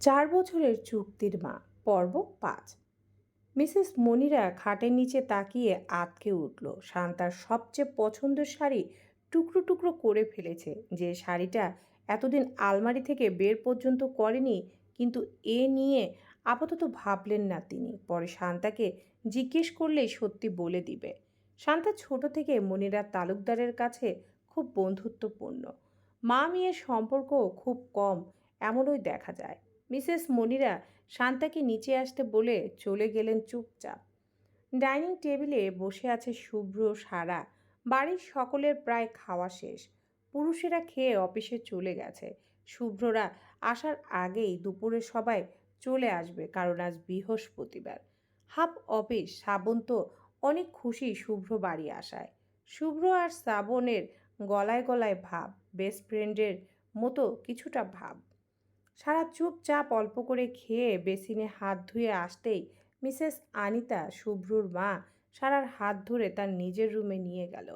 চার বছরের চুক্তির মা, পর্ব পাঁচ। মিসেস মনিরা খাটের নিচে তাকিয়ে আতকে উঠল। শান্তার সবচেয়ে পছন্দের শাড়ি টুকরো টুকরো করে ফেলেছে। যে শাড়িটা এতদিন আলমারি থেকে বের পর্যন্ত করেনি, কিন্তু এ নিয়ে আপাতত ভাবলেন না তিনি। পরে শান্তাকে জিজ্ঞেস করলেই সত্যি বলে দিবে। শান্তা ছোট থেকে মনিরা তালুকদারের কাছে খুব বন্ধুত্বপূর্ণ। মা মেয়ের সম্পর্ক খুব কম, এমনই দেখা যায়। মিসেস মনিরা শান্তাকে নিচে আসতে বলে চলে গেলেন চুপচাপ। ডাইনিং টেবিলে বসে আছে শুভ্র, সারা, বাড়ির সকলের প্রায় খাওয়া শেষ। পুরুষেরা খেয়ে অফিসে চলে গেছে। শুভ্ররা আসার আগেই দুপুরে সবাই চলে আসবে, কারণ আজ বৃহস্পতিবার। হাফ অফিস শ্রাবন্ত অনেক খুশি শুভ্র বাড়ি আসায়। শুভ্র আর শ্রাবণের গলায় গলায় ভাব বেস্ট ফ্রেন্ডের মতো কিছুটা ভাব। সারা চুপচাপ অল্প করে খেয়ে বেসিনে হাত ধুয়ে আসতেই মিসেস আনিতা শুভ্রর মা সারার হাত ধরে তার নিজের রুমে নিয়ে গেল।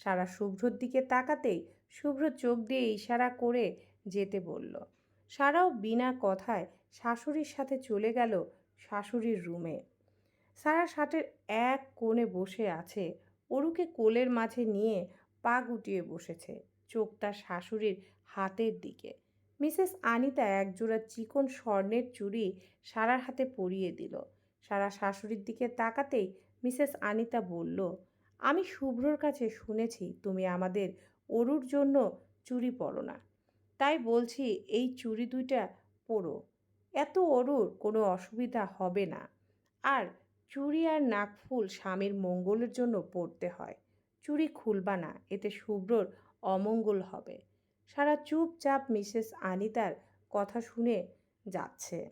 সারা শুভ্রর দিকে তাকাতেই শুভ্র চোখ দিয়ে ইশারা করে যেতে বলল, সারাও বিনা কথায় শাশুড়ির সাথে চলে গেল শাশুড়ির রুমে। সারা শার্টের এক কোণে বসে আছে, অরুকে কোলের মাঝে নিয়ে পা গুটিয়ে বসেছে, চোখ তার শাশুড়ির হাতের দিকে। মিসেস আনিতা একজোড়া চিকন স্বর্ণের চুড়ি সারার হাতে পরিয়ে দিল। সারা শাশুড়ির দিকে তাকাতেই মিসেস আনিতা বলল, আমি শুভ্রর কাছে শুনেছি তুমি আমাদের অরুর জন্য চুড়ি পরো না। তাই বলছি এই চুড়ি দুইটা পরো। এত অরুর কোনো অসুবিধা হবে না। আর চুড়ি আর নাকফুল স্বামীর মঙ্গলের জন্য পরতে হয়। চুড়ি খুলবা না, এতে শুভ্রর অমঙ্গল হবে। সারা চুপচাপ মিসেস আনিতার কথা শুনে যাচ্ছে।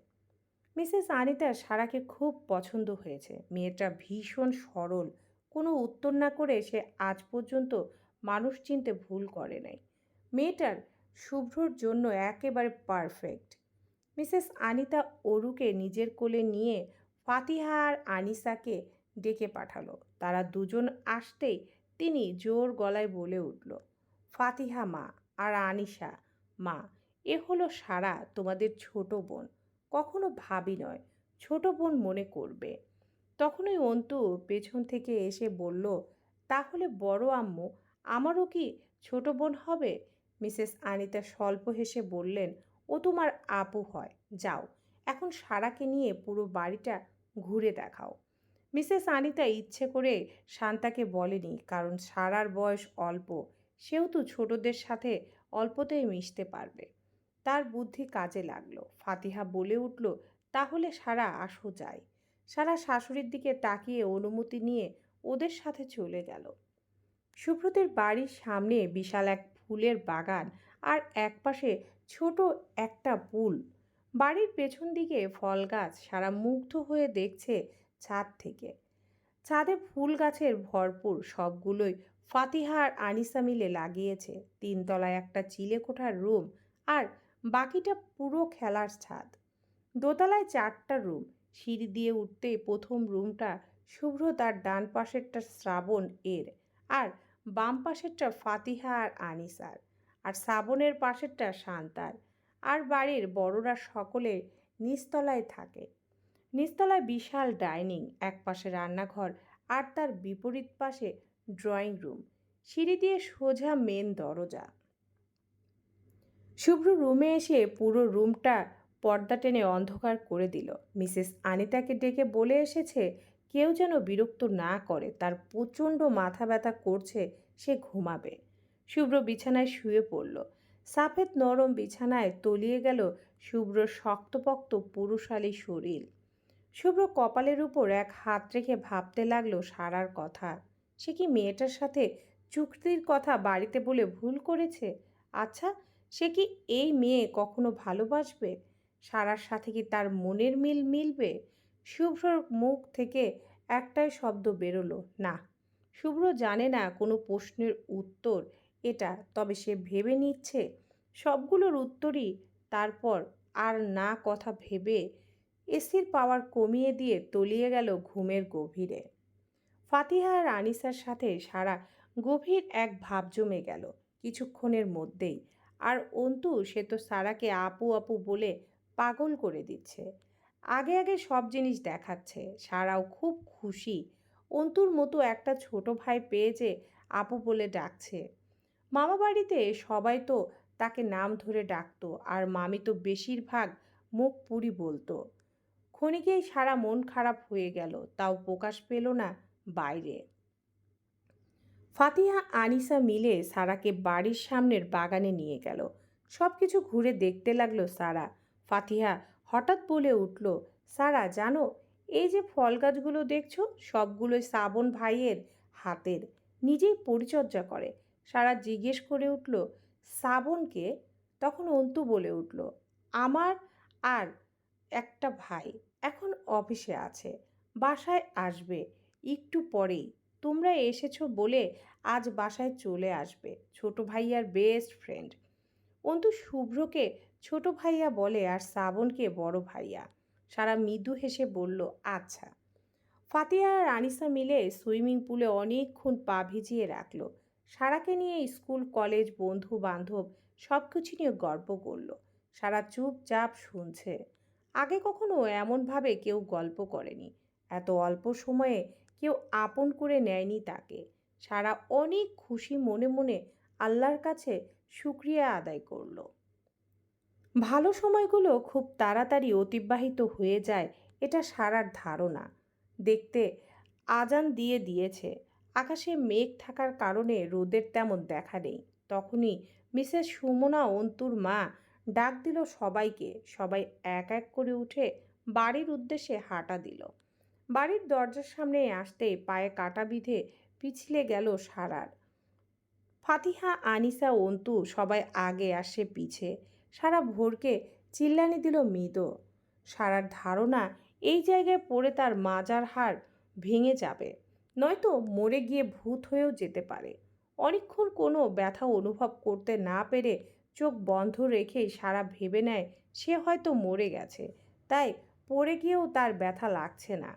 মিসেস আনিতার সারাকে খুব পছন্দ হয়েছে। মেয়েটা ভীষণ সরল। কোনো উত্তর না করে সে আজ পর্যন্ত মানুষ চিনতে ভুল করে নাই। মেয়েটার শুভ্রর জন্য একেবারে পারফেক্ট। মিসেস আনিতা অরুকে নিজের কোলে নিয়ে ফাতিহা আর আনিসাকে ডেকে পাঠালো। তারা দুজন আসতেই তিনি জোর গলায় বলে উঠল, ফাতিহা মা আর আনিশা, মা, এ হলো সারা তোমাদের ছোট বোন। কখনো ভাবি নয়, ছোট বোন মনে করবে। তখনই অন্তু পেছন থেকে এসে বলল, তাহলে বড় আম্মু, আমারও কি ছোট বোন হবে? মিসেস আনিতা স্বল্প হেসে বললেন, ও তোমার আপু হয়, যাও, এখন সারাকে নিয়ে পুরো বাড়িটা ঘুরে দেখাও। মিসেস আনিতা ইচ্ছে করে শান্তাকে বলেনি, কারণ সারার বয়স অল্প। সেহেতু ছোটদের সাথে অল্পতেই মিশতে পারবে। তার বুদ্ধি কাজে লাগল। ফাতিহা বলে উঠল, তাহলে সারা আসো যাই। সারা শাশুড়ির দিকে তাকিয়ে অনুমতি নিয়ে ওদের সাথে চলে গেল। সুব্রতের বাড়ির সামনে বিশাল এক ফুলের বাগান আর একপাশে ছোট একটা পুল। বাড়ির পেছন দিকে ফল গাছ সারা মুগ্ধ হয়ে দেখছে ছাদ থেকে। ছাদে ফুল গাছের ভরপুর সবগুলোই ফাতিহা আর আনিসা মিলে লাগিয়েছে। তিনতলায় একটা চিলেকোঠার রুম আর বাকিটা পুরো খেলার ছাদ। দোতলায় চারটা রুম। সিঁড়ি দিয়ে উঠতে প্রথম রুমটা শুভ্র তার ডান পাশেরটা শ্রাবণ এর আর বাম পাশেরটা ফাতিহা আর আনিসার আর শ্রাবণের পাশেরটা শান্তার আর বাড়ির বড়রা সকলে নিচতলায় থাকে। নিচতলায় বিশাল ডাইনিং এক পাশে রান্নাঘর আর তার বিপরীত পাশে ড্রয়িং রুম। সিঁড়ি দিয়ে সোজা মেন দরজা। শুভ্র রুমে এসে পুরো রুমটা পর্দা টেনে অন্ধকার করে দিল। মিসেস আনিতাকে ডেকে বলে এসেছে, কেউ যেন বিরক্ত না করে, তার প্রচণ্ড মাথা ব্যথা করছে, সে ঘুমাবে। শুভ্র বিছানায় শুয়ে পড়ল। সাফেদ নরম বিছানায় তলিয়ে গেল শুভ্র শক্তপক্ত পুরুষালী শরীর। শুভ্র কপালের উপর এক হাত রেখে ভাবতে লাগল সারার কথা। সে কি মেয়েটার সাথে চুক্তির কথা বাড়িতে বলে ভুল করেছে? আচ্ছা সে কি এই মেয়ে কখনো ভালোবাসবে? সারার সাথে কি তার মনের মিল মিলবে? শুভ্রর মুখ থেকে একটাই শব্দ বেরোলো, না। শুভ্র জানে না কোনো প্রশ্নের উত্তর এটা, তবে সে ভেবে নিচ্ছে। সবগুলোর উত্তরই তারপর আর না কথা ভেবে এসির পাওয়ার কমিয়ে দিয়ে তলিয়ে গেল ঘুমের গভীরে। ফাতিহা আর আনিসার সাথে সারা গভীর এক ভাব জমে গেল কিছুক্ষণের মধ্যেই। আর অন্তু, সে তো সারাকে আপু আপু বলে পাগল করে দিচ্ছে। আগে আগে সব জিনিস দেখাচ্ছে। সারাও খুব খুশি। অন্তুর মতো একটা ছোট ভাই পেয়েছে আপু বলে ডাকছে। মামা বাড়িতে সবাই তো তাকে নাম ধরে ডাকতো আর মামি তো বেশিরভাগ মুখ পুরি বলতো। ক্ষণিকেই সারা মন খারাপ হয়ে গেল। তাও প্রকাশ পেল না বাইরে। ফাতিহা আনিসা মিলে সারাকে বাড়ির সামনের বাগানে নিয়ে গেল। সব কিছু ঘুরে দেখতে লাগল সারা। ফাতিহা হঠাৎ বলে উঠল, সারা, জানো, এই যে ফল গাছগুলো দেখছ, সবগুলোই শ্রাবণ ভাইয়ের হাতের, নিজেই পরিচর্যা করে। সারা জিজ্ঞেস করে উঠল, শ্রাবণকে? তখন অন্তু বলে উঠল, আমার আর একটা ভাই এখন অফিসে আছে, বাসায় আসবে। একটু পরেই। তোমরা এসেছ বলে আজ বাসায় চলে আসবে, ছোট ভাইয়ার বেস্ট ফ্রেন্ড। অন্তু শুভ্রকে ছোট ভাইয়া বলে আর শ্রাবণকে বড় ভাইয়া। সারা মৃদু হেসে বলল আচ্ছা। ফাতিহা আর আনিসা মিলে সুইমিং পুলে অনেকক্ষণ পা ভিজিয়ে রাখল। সারাকে নিয়ে স্কুল, কলেজ বন্ধু বান্ধব সব কিছু নিয়ে গল্প করল। সারা চুপচাপ শুনছে। আগে কখনো এমনভাবে কেউ গল্প করেনি। এত অল্প সময়ে কেউ আপন করে নেয়নি তাকে। সারা অনেক খুশি মনে মনে আল্লাহর কাছে শুক্রিয়া আদায় করল। ভালো সময়গুলো খুব তাড়াতাড়ি অতিবাহিত হয়ে যায়, এটা সারার ধারণা। দেখতে আজান দিয়ে দিয়েছে। আকাশে মেঘ থাকার কারণে রোদের তেমন দেখা নেই। তখনই মিসেস সুমনা অন্তুর মা ডাক দিল সবাইকে। সবাই এক এক করে উঠে বাড়ির উদ্দেশ্যে হাঁটা দিল। বাড়ির দরজার সামনে আসতেই পায়ে কাটা বিঁধে পিছলে গেল সারার। ফাতিহা, আনিসা অন্তু সবাই আগে আসে পিছে। সারা ভোরকে চিল্লানি দিল মৃদ সারার ধারণা, এই জায়গায় পড়ে তার মাজার হাড় ভেঙে যাবে, নয়তো মরে গিয়ে ভূত হয়েও যেতে পারে। অনেকক্ষণ কোনো ব্যথা অনুভব করতে না পেরে চোখ বন্ধ রেখেই সারা ভেবে নেয়, সে হয়তো মরে গেছে, তাই পড়ে গিয়েও তার ব্যথা লাগছে না।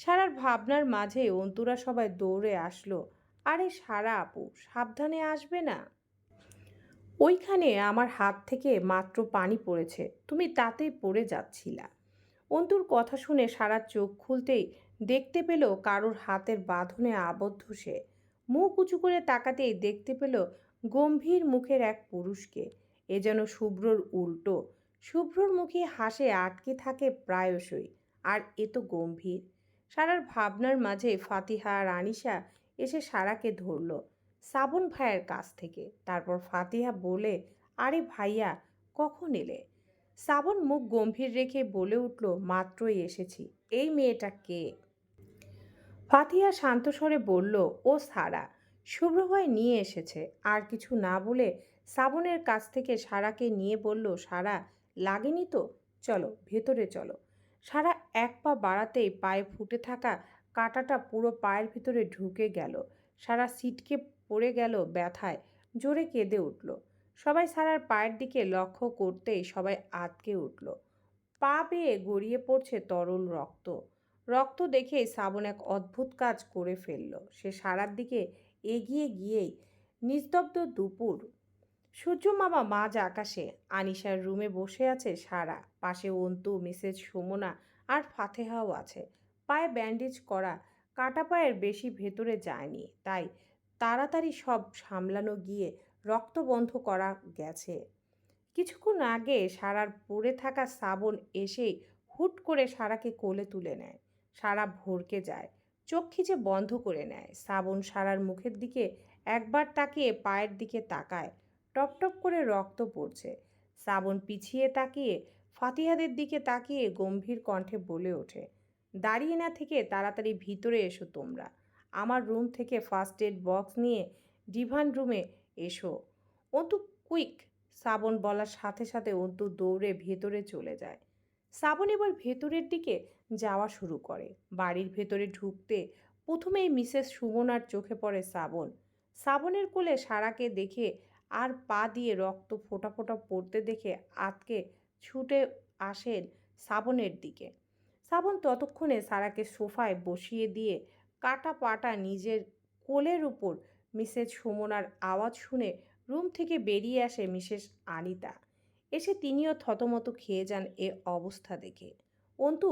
সারার ভাবনার মাঝে অন্তুরা সবাই দৌড়ে আসলো। আরে সারা আপু, সাবধানে আসবে না? ওইখানে আমার হাত থেকে মাত্র পানি পড়েছে, তুমি তাতেই পড়ে যাচ্ছিলা। অন্তুর কথা শুনে সারা চোখ খুলতেই দেখতে পেল কারোর হাতের বাঁধনে আবদ্ধ সে। মুখ উঁচু করে তাকাতেই দেখতে পেল গম্ভীর মুখের এক পুরুষকে। এ যেন শুভ্রর উল্টো। শুভ্রর মুখে হাসে আটকে থাকে প্রায়শই, আর এ তো গম্ভীর। সারার ভাবনার মাঝে ফাতিহা আর আনিশা এসে সারাকে ধরল শ্রাবণ ভাইয়ের কাছ থেকে। তারপর ফাতিহা বলে, আরে ভাইয়া, কখন এলে? শ্রাবণ মুখ গম্ভীর রেখে বলে উঠল, মাত্রই এসেছি। এই মেয়েটা কে? ফাতিহা শান্ত স্বরে বলল, ও সারা। শুভ্রভাই নিয়ে এসেছে। আর কিছু না বলে শ্রাবণের কাছ থেকে সারাকে নিয়ে বলল, সারা, লাগেনি তো? চলো, ভেতরে চলো। সারা এক পা বাড়াতেই পায়ে ফুটে থাকা কাঁটাটা পুরো পায়ের ভিতরে ঢুকে গেল। সারা সিটকে পড়ে গেল ব্যথায়। জোরে কেঁদে উঠল। সবাই সারার পায়ের দিকে লক্ষ্য করতেই সবাই আটকে উঠল। পা বেয়ে গড়িয়ে পড়ছে তরল রক্ত। রক্ত দেখে শ্রাবণ এক অদ্ভুত কাজ করে ফেলল। সে সারার দিকে এগিয়ে গিয়েই নিস্তব্ধ দুপুর সূর্য মামা মাঝ আকাশে, আনিশার রুমে বসে আছে সারা। পাশে অন্তু, মিসেস সুমনা আর ফাতেহাও আছে। পায়ে ব্যান্ডেজ করা কাটা পায়ের বেশি ভেতরে যায়নি। তাই তাড়াতাড়ি সব সামলানো গিয়ে রক্ত বন্ধ করা গেছে। কিছুক্ষণ আগে সারার পড়ে থাকা শ্রাবণ এসেই হুট করে সারাকে কোলে তুলে নেয়। সারা ভরকে যায়। চোখ খিচে বন্ধ করে নেয়। শ্রাবণ সারার মুখের দিকে একবার তাকিয়ে পায়ের দিকে তাকায়। টপ টপ করে রক্ত পড়ছে। শ্রাবণ পিছিয়ে তাকিয়ে, ফাতিহাদের দিকে তাকিয়ে গম্ভীর কণ্ঠে বলে ওঠে, দাঁড়িয়ে না থেকে তাড়াতাড়ি ভিতরে এসো তোমরা। আমার রুম থেকে ফার্স্ট এড বক্স নিয়ে ডিভান রুমে এসো। অন্তু কুইক শ্রাবণ বলার সাথে সাথে অন্তু দৌড়ে ভেতরে চলে যায়। শ্রাবণ এবার ভেতরের দিকে যাওয়া শুরু করে। বাড়ির ভেতরে ঢুকতে প্রথমেই মিসেস সুমনার চোখে পড়ে শ্রাবণ শ্রাবণের কোলে সারাকে দেখে আর পা দিয়ে রক্ত ফোটা ফোটা পড়তে দেখে আতকে ছুটে আসেন শ্রাবণের দিকে। শ্রাবণ ততক্ষণে সারাকে সোফায় বসিয়ে দিয়ে কাটা পাটা নিজের কোলের উপর মিসেস সুমনার আওয়াজ শুনে রুম থেকে বেরিয়ে আসে মিসেস আনিতা। এসে তিনিও থতমত খেয়ে যান এ অবস্থা দেখে। অন্তু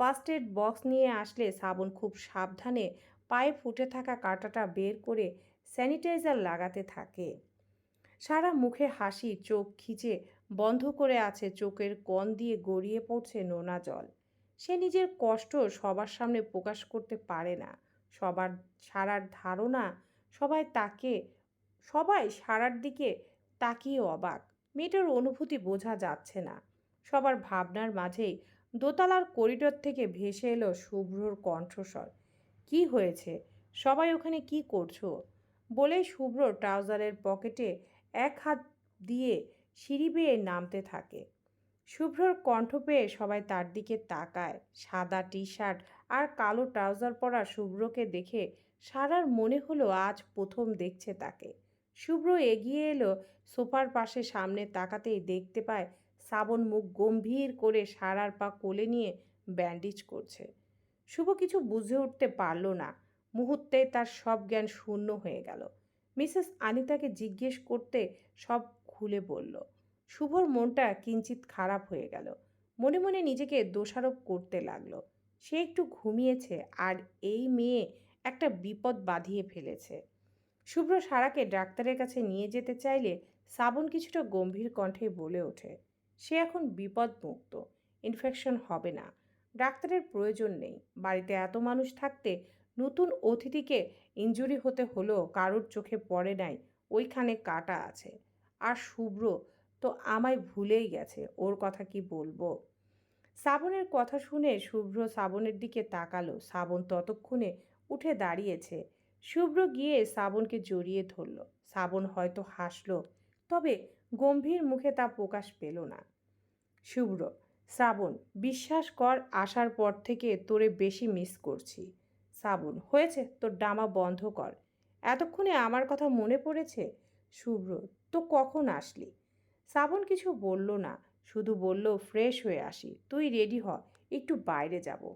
ফার্স্ট এড বক্স নিয়ে আসলে শ্রাবণ খুব সাবধানে পায়ে ফুটে থাকা কাঁটাটা বের করে স্যানিটাইজার লাগাতে থাকে। সারা মুখে হাসি, চোখ খিচে বন্ধ করে আছে, চোখের কণ দিয়ে গড়িয়ে পড়ছে নোনা জল। সে নিজের কষ্ট সবার সামনে প্রকাশ করতে পারে না। সবার সারার ধারণা সবাই তাকে, সবাই সারার দিকে তাকিয়ে অবাক। মেয়েটার অনুভূতি বোঝা যাচ্ছে না। সবার ভাবনার মাঝেই দোতলার করিডোর থেকে ভেসে এলো শুভ্রর কণ্ঠস্বর। কি হয়েছে? সবাই ওখানে কি করছ? বলেই শুভ্র ট্রাউজারের পকেটে এক হাত দিয়ে সিঁড়ি বেয়ে নামতে থাকে। শুভ্রর কণ্ঠ পেয়ে সবাই তার দিকে তাকায়। সাদা টি শার্ট আর কালো ট্রাউজার পরা শুভ্রকে দেখে সারার মনে হলো আজ প্রথম দেখছে তাকে। শুভ্র এগিয়ে এলো সোফার পাশে সামনে তাকাতেই দেখতে পায় শ্রাবণ মুখ গম্ভীর করে সারার পা কোলে নিয়ে ব্যান্ডেজ করছে। শুভ কিছু বুঝে উঠতে পারল না। মুহূর্তে তার সব জ্ঞান শূন্য হয়ে গেল। মিসেস আনিতাকে জিজ্ঞেস করতে সব খুলে বলল। শুভর মনটা কিঞ্চিত খারাপ হয়ে গেল। মনে মনে নিজেকে দোষারোপ করতে লাগল। সে একটু ঘুমিয়েছে আর এই মেয়ে একটা বিপদ বাঁধিয়ে ফেলেছে। শুভ্র সারাকে ডাক্তারের কাছে নিয়ে যেতে চাইলে শ্রাবণ কিছুটা গম্ভীর কণ্ঠে বলে ওঠে, সে এখন বিপদ মুক্ত ইনফেকশন হবে না। ডাক্তারের প্রয়োজন নেই। বাড়িতে এত মানুষ থাকতে নতুন অতিথিকে ইঞ্জুরি হতে হলেও কারোর চোখে পড়ে নাই, ওইখানে কাটা আছে। আর শুভ্র তো আমায় ভুলেই গেছে, ওর কথা কি বলব? শ্রাবণের কথা শুনে শুভ্র শ্রাবণের দিকে তাকালো। শ্রাবণ ততক্ষণে উঠে দাঁড়িয়েছে। শুভ্র গিয়ে শ্রাবণকে জড়িয়ে ধরল। শ্রাবণ হয়তো হাসলো, তবে গম্ভীর মুখে তা প্রকাশ পেল না। শুভ্র শ্রাবণ বিশ্বাস কর, আসার পর থেকে তোরে বেশি মিস করছি। শ্রাবণ হয়েছে? তোর ডামা বন্ধ কর। এতক্ষণে আমার কথা মনে পড়েছে? শুভ্র, তো কখন আসলি? শ্রাবণ কিছু বলল না, শুধু বলল, ফ্রেশ হয়ে আসি, তুই রেডি হ, একটু বাইরে যাব।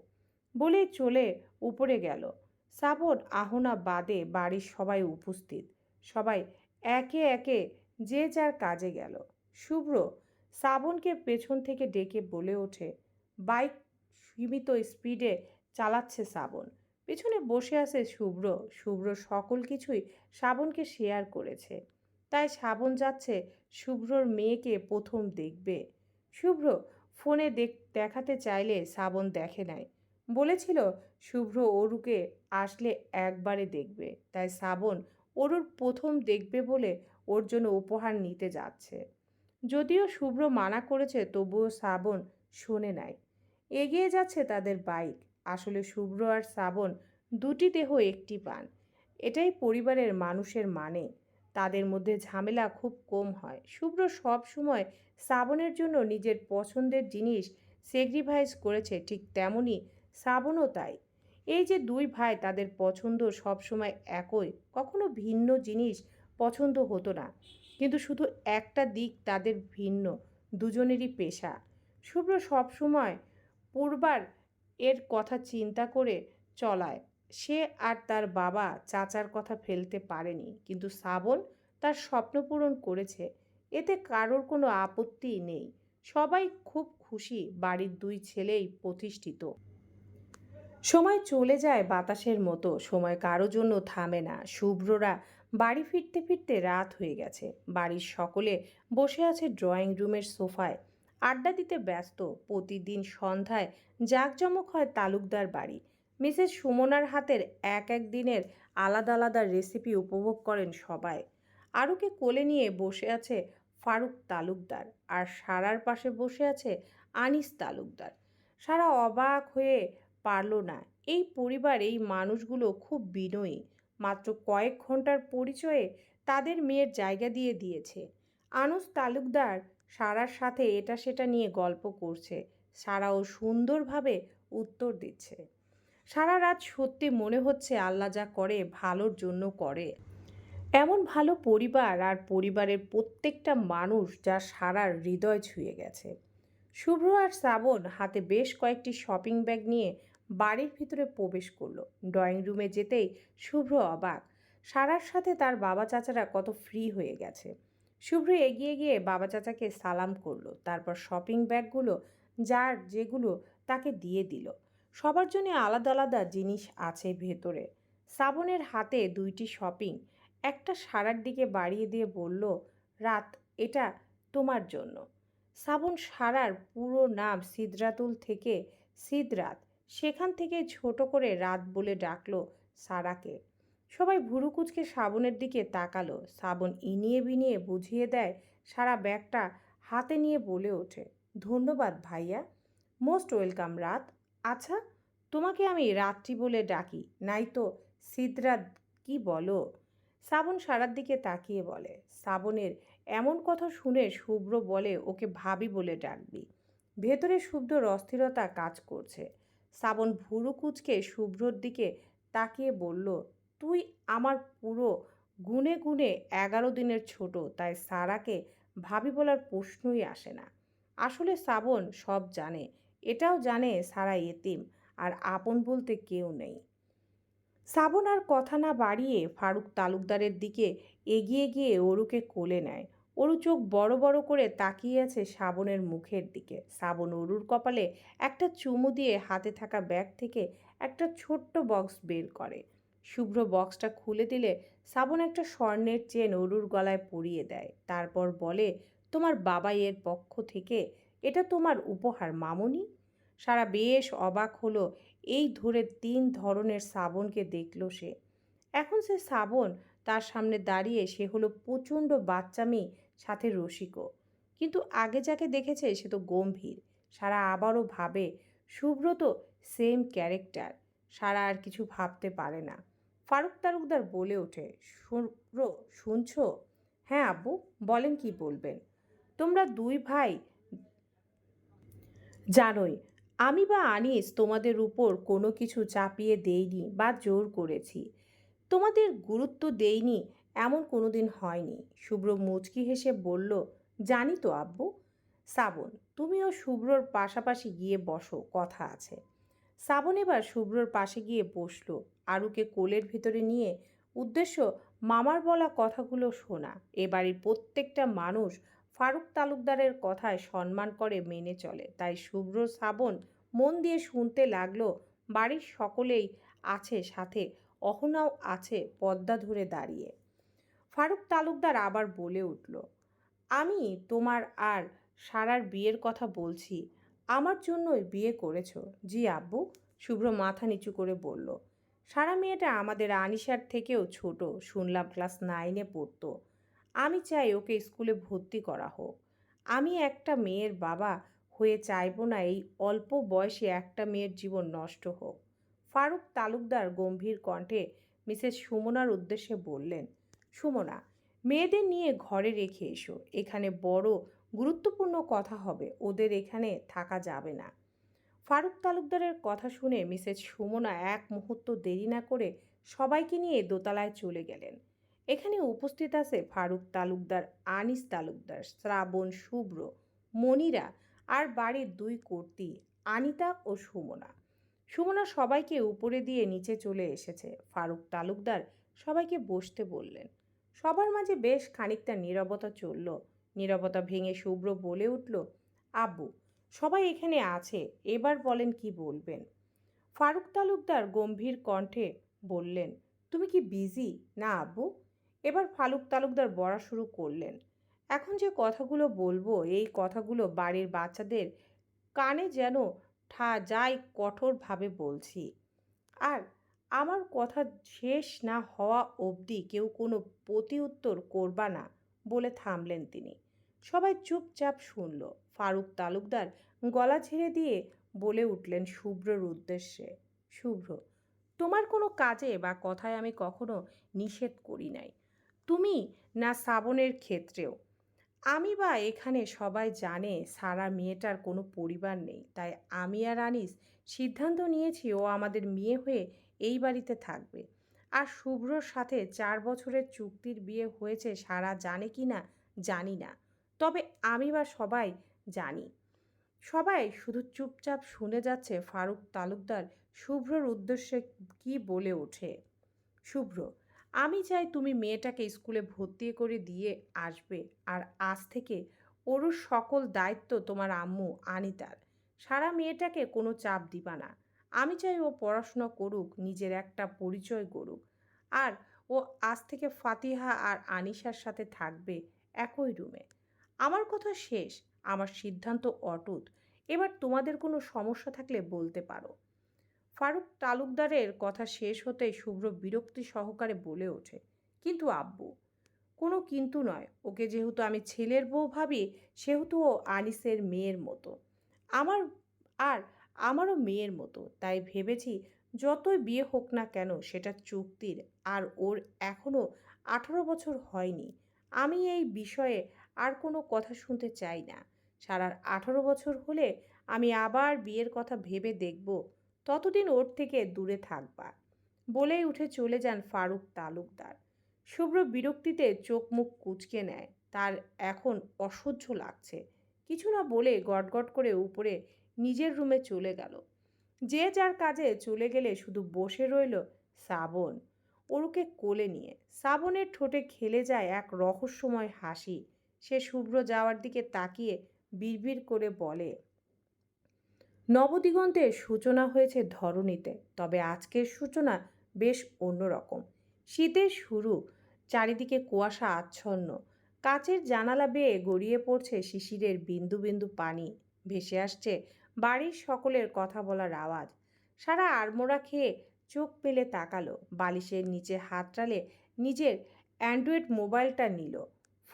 বলে চলে উপরে গেল। শ্রাবণ আহনা বাদে বাড়ির সবাই উপস্থিত। সবাই একে একে যে যার কাজে গেল। শুভ্র শ্রাবণকে পেছন থেকে ডেকে বলে ওঠে, বাইক সীমিত স্পিডে চালাচ্ছে শ্রাবণ পেছনে বসে আছে শুভ্র। শুভ্র সকল কিছুই শ্রাবণকে শেয়ার করেছে। তাই শ্রাবণ যাচ্ছে শুভ্রর মেয়েকে প্রথম দেখবে। শুভ্র ফোনে দেখ, দেখাতে চাইলে শ্রাবণ দেখে নাই। বলেছিল, শুভ্র অরুকে আসলে একবারে দেখবে। তাই শ্রাবণ অরুর প্রথম দেখবে বলে ওর জন্য উপহার নিতে যাচ্ছে। যদিও শুভ্র মানা করেছে, তবুও শ্রাবণ শোনে নাই। এগিয়ে যাচ্ছে তাদের বাইক আসলে শুভ্র আর শ্রাবণ দুটি দেহ একটি পান। এটাই পরিবারের মানুষের মানে। তাদের মধ্যে ঝামেলা খুব কম হয়। শুভ্র সব সময় শ্রাবণের জন্য নিজের পছন্দের জিনিস স্যাক্রিফাইস করেছে, ঠিক তেমনই শ্রাবণও তাই। এই যে দুই ভাই তাদের পছন্দ সবসময় একই, কখনো ভিন্ন জিনিস পছন্দ হতো না। কিন্তু শুধু একটা দিক তাদের ভিন্ন, দুজনেরই পেশা। শুভ্র সবসময় পূর্বার এর কথা চিন্তা করে চলায়। সে আর তার বাবা চাচার কথা ফেলতে পারেনি, কিন্তু শ্রাবণ তার স্বপ্ন পূরণ করেছে। এতে কারোর কোনো আপত্তি নেই। সবাই খুব খুশি বাড়ির দুই ছেলেই প্রতিষ্ঠিত। সময় চলে যায় বাতাসের মতো, সময় কারও জন্য থামে না। শুভ্ররা বাড়ি ফিরতে ফিরতে রাত হয়ে গেছে। বাড়ির সকলে বসে আছে ড্রয়িং রুমের সোফায়। আড্ডা দিতে ব্যস্ত। প্রতিদিন সন্ধ্যায় জাঁকজমক হয় তালুকদার বাড়ি। মিসেস সুমনার হাতের এক এক দিনের আলাদা আলাদা রেসিপি উপভোগ করেন সবাই। আরুকে কোলে নিয়ে বসে আছে ফারুক তালুকদার আর সারার পাশে বসে আছে আনিস তালুকদার। সারা অবাক হয়ে পারল না, এই পরিবার, এই মানুষগুলো খুব বিনয়ী। মাত্র কয়েক ঘণ্টার পরিচয়ে তাদের মেয়ের জায়গা দিয়ে দিয়েছে। আনুস তালুকদার সারার সাথে এটা সেটা নিয়ে গল্প করছে। সারাও সুন্দরভাবে উত্তর দিচ্ছে। সারা রাত সত্যি মনে হচ্ছে আল্লাহ যা করে, ভালোর জন্য করে। এমন ভালো পরিবার আর পরিবারের প্রত্যেকটা মানুষ যা সারার হৃদয় ছুঁয়ে গেছে। শুভ্র আর শ্রাবণ হাতে বেশ কয়েকটি শপিং ব্যাগ নিয়ে বাড়ির ভিতরে প্রবেশ করল। ড্রয়িং রুমে যেতেই শুভ্র অবাক। সারার সাথে তার বাবা চাচারা কত ফ্রি হয়ে গেছে। শুভ্র এগিয়ে গিয়ে বাবা চাচাকে সালাম করল। তারপর শপিং ব্যাগগুলো, যার যেগুলো তাকে দিয়ে দিল। সবার জন্য আলাদা আলাদা জিনিস আছে ভেতরে। শ্রাবণের হাতে দুইটি শপিং একটা সারার দিকে বাড়িয়ে দিয়ে বলল, রাত, এটা তোমার জন্য। শ্রাবণ সারার পুরো নাম সিদ্রাতুল থেকে সিদরাত, সেখান থেকে ছোট করে রাত বলে ডাকলো সারাকে। সবাই ভুরু কুচকে শ্রাবণের দিকে তাকালো। শ্রাবণ ইনিয়ে বিনিয়ে বুঝিয়ে দেয়, সারা ব্যাগটা হাতে নিয়ে বলে ওঠে, ধন্যবাদ ভাইয়া, মোস্ট ওয়েলকাম রাত। আচ্ছা তোমাকে আমি রাত্রি বলে ডাকি নাই তো সিদ্রাত কি বলো? শ্রাবণ সারার দিকে তাকিয়ে বলে শ্রাবণের এমন কথা শুনে শুভ্র বলে ওকে ভাবি বলে ডাকবি। ভেতরে শুভ্রর অস্থিরতা কাজ করছে। শ্রাবণ ভুরু কুচকে শুভ্রর দিকে তাকিয়ে বলল তুই আমার পুরো গুনে গুনে এগারো দিনের ছোট, তাই সারাকে ভাবি বলার প্রশ্নই আসে না। আসলে শ্রাবণ সব জানে, এটাও জানে সারা এতিম, আর আপন বলতে কেউ নেই। শ্রাবণ আর কথা না বাড়িয়ে ফারুক তালুকদারের দিকে এগিয়ে গিয়ে অরুকে কোলে নেয়। অরু চোখ বড় বড় করে তাকিয়ে আছে শ্রাবণের মুখের দিকে। শ্রাবণ অরুর কপালে একটা চুমু দিয়ে হাতে থাকা ব্যাগ থেকে একটা ছোট্ট বক্স বের করে। শুভ্র বক্সটা খুলে দিলে শ্রাবণ একটা স্বর্ণের চেন অরুর গলায় পরিয়ে দেয়। তারপর বলে, তোমার বাবাই এর পক্ষ থেকে এটা তোমার উপহার, মামনি? সারা বেশ অবাক হলো, এই ধরে তিন ধরনের শ্রাবণকে দেখল সে। এখন সে শ্রাবণ তার সামনে দাঁড়িয়ে সে হলো প্রচণ্ড বাচ্চামি, সাথে রসিকও। কিন্তু আগে যাকে দেখেছে সে তো গম্ভীর। সারা আবারও ভাবে, শুভ্র তো সেম ক্যারেক্টার সারা আর কিছু ভাবতে পারে না। ফারুক তারুকদার বলে ওঠে শুনছো? হ্যাঁ আব্বু, বলেন কি বলবেন? তোমরা দুই ভাই জানোই, আমি বা আনিস তোমাদের উপর কোনো কিছু চাপিয়ে দেইনি বা জোর করেছি। তোমাদের গুরুত্ব দেইনি, এমন কোনো দিন হয়নি। শুভ্র মুচকি হেসে বলল, জানি তো আব্বু। শ্রাবণ তুমিও শুভ্রর পাশাপাশি গিয়ে বসো, কথা আছে। শ্রাবণ এবার শুভ্রর পাশে গিয়ে বসল। আরুকে কোলের ভিতরে নিয়ে, উদ্দেশ্য, মামার বলা কথাগুলো শোনা। এ বাড়ির প্রত্যেকটা মানুষ ফারুক তালুকদারের কথায় সম্মান করে মেনে চলে তাই শুভ্র শ্রাবণ মন দিয়ে শুনতে লাগল, বাড়ির সকলেই আছে সাথে, অহনাও আছে পদ্মা ধরে দাঁড়িয়ে ফারুক তালুকদার আবার বলে উঠল, আমি তোমার আর সারার বিয়ের কথা বলছি। আমার জন্যই বিয়ে করেছ। জি আব্বু শুভ্র মাথা নিচু করে বলল সারা মেয়েটা আমাদের আনিশার থেকেও ছোট, শুনলাম ক্লাস নাইনে পড়তো। আমি চাই ওকে স্কুলে ভর্তি করা হোক। আমি একটা মেয়ের বাবা হয়ে চাইব না এই অল্প বয়সে একটা মেয়ের জীবন নষ্ট হোক। ফারুক তালুকদার গম্ভীর কণ্ঠে মিসেস সুমনার উদ্দেশ্যে বললেন, সুমনা, মেয়েদের নিয়ে ঘরে রেখে এসো। এখানে বড় গুরুত্বপূর্ণ কথা হবে। ওদের এখানে থাকা যাবে না। ফারুক তালুকদারের কথা শুনে মিসেস সুমনা এক মুহূর্ত দেরি না করে সবাইকে নিয়ে দোতলায় চলে গেলেন। এখানে উপস্থিত আছে ফারুক তালুকদার, আনিস তালুকদার, শ্রাবণ, শুভ্র, মনিরা আর বাড়ির দুই কর্তি, আনিতা ও সুমনা। সুমনা সবাইকে উপরে দিয়ে নিচে চলে এসেছে। ফারুক তালুকদার সবাইকে বসতে বললেন। সবার মাঝে বেশ খানিকটা নীরবতা চলল। নীরবতা ভেঙে শুভ্র বলে উঠল, আব্বু সবাই এখানে আছে, এবার বলেন কি বলবেন? ফারুক তালুকদার গম্ভীর কণ্ঠে বললেন, তুমি কি বিজি না আব্বু। এবার ফালুক তালুকদার বড়া শুরু করলেন, এখন যে কথাগুলো বলব, এই কথাগুলো বাড়ির বাচ্চাদের কানে যেন ঠা যাই কঠোরভাবে বলছি। আর আমার কথা শেষ না হওয়া অবধি কেউ কোনো প্রতি উত্তর করবা না, বলে থামলেন তিনি। সবাই চুপচাপ শুনল, ফারুক তালুকদার গলা ছেড়ে দিয়ে বলে উঠলেন শুভ্রর উদ্দেশ্যে, শুভ্র, তোমার কোনো কাজে বা কথায় আমি কখনো নিষেধ করি নাই। তুমি না শ্রাবণের ক্ষেত্রেও। আমি বা এখানে সবাই জানে সারা মেয়েটার কোনো পরিবার নেই, তাই আমি আর আনিস সিদ্ধান্ত নিয়েছি ও আমাদের মেয়ে হয়ে এই বাড়িতে থাকবে। আর শুভ্রর সাথে চার বছরের চুক্তির বিয়ে হয়েছে সারা জানে কি না জানি না। তবে আমি বা সবাই জানি। সবাই শুধু চুপচাপ শুনে যাচ্ছে ফারুক তালুকদার শুভ্রর উদ্দেশ্যে কি বলে ওঠে। শুভ্র, আমি চাই তুমি মেয়েটাকে স্কুলে ভর্তি করে দিয়ে আসবে আর আজ থেকে ওরও সকল দায়িত্ব তোমার আম্মু আনিতার। সারা মেয়েটাকে কোনো চাপ দিবা না। আমি চাই ও পড়াশোনা করুক, নিজের একটা পরিচয় গড়ুক। আর ও আজ থেকে ফাতিহা আর আনিশার সাথে থাকবে একই রুমে। আমার কথা শেষ। আমার সিদ্ধান্ত অটুট। এবার তোমাদের কোনো সমস্যা থাকলে বলতে পারো। ফারুক তালুকদারের কথা শেষ হতেই শুভ্র বিরক্তি সহকারে বলে ওঠে, কিন্তু আব্বু, কোনো কিন্তু নয়। ওকে যেহেতু আমি ছেলের বউ ভাবি, সেহেতু ও আনিসের মেয়ের মতো। আমার আর আমারও মেয়ের মতো। তাই ভেবেছি যতই বিয়ে হোক না কেন সেটা চুক্তির, আর ওর এখনও আঠারো বছর হয়নি। আমি এই বিষয়ে আর কোনো কথা শুনতে চাই না। সারার আঠারো বছর হলে আমি আবার বিয়ের কথা ভেবে দেখব, ততদিন ওর থেকে দূরে থাকবা বলেই উঠে চলে যান ফারুক তালুকদার। শুভ্র বিরক্তিতে চোখ মুখ কুচকে নেয়, তার এখন অসহ্য লাগছে। কিছু না বলে গটগট করে উপরে নিজের রুমে চলে গেল। যে যার কাজে চলে গেলে শুধু বসে রইল শ্রাবণ ওরুকে কোলে নিয়ে শ্রাবণের ঠোঁটে খেলে যায় এক রহস্যময় হাসি। সে শুভ্র যাওয়ার দিকে তাকিয়ে বিড়বিড় করে বলে নবদিগন্তের সূচনা হয়েছে ধরণীতে, তবে আজকের সূচনা বেশ অন্যরকম। শীতের শুরু, চারিদিকে কুয়াশা আচ্ছন্ন। কাচের জানালা বেয়ে গড়িয়ে পড়ছে শিশিরের বিন্দু বিন্দু পানি। ভেসে আসছে বাড়ির সকলের কথা বলার আওয়াজ। সারা আড়মোড়া খেয়ে চোখ পেলে তাকালো। বালিশের নিচে হাত টালে নিজের অ্যান্ড্রয়েড মোবাইলটা নিল।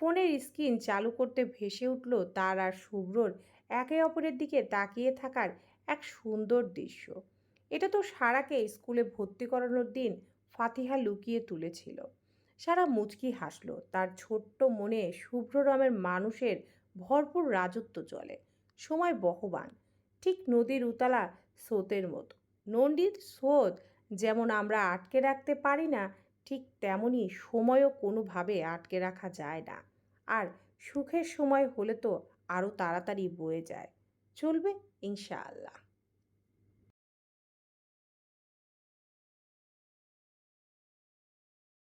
ফোনের স্ক্রিন চালু করতে ভেসে উঠল তার আর শুভ্রর একে অপরের দিকে তাকিয়ে থাকার এক সুন্দর দৃশ্য। এটা তো সারাকে স্কুলে ভর্তি করানোর দিন ফাতিহা লুকিয়ে তুলেছিল। সারা মুচকি হাসলো। তার ছোট্ট মনে শুভ্র রমের মানুষের ভরপুর রাজত্ব চলে। সময় বহবান ঠিক নদীর উতলা স্রোতের মতো। নদীর স্রোত যেমন আমরা আটকে রাখতে পারি না, ঠিক তেমনই সময়ও কোনোভাবে আটকে রাখা যায় না। আর সুখের সময় হলে তো আরও তাড়াতাড়ি বয়ে যায়। চলবে ইনশাআল্লাহ।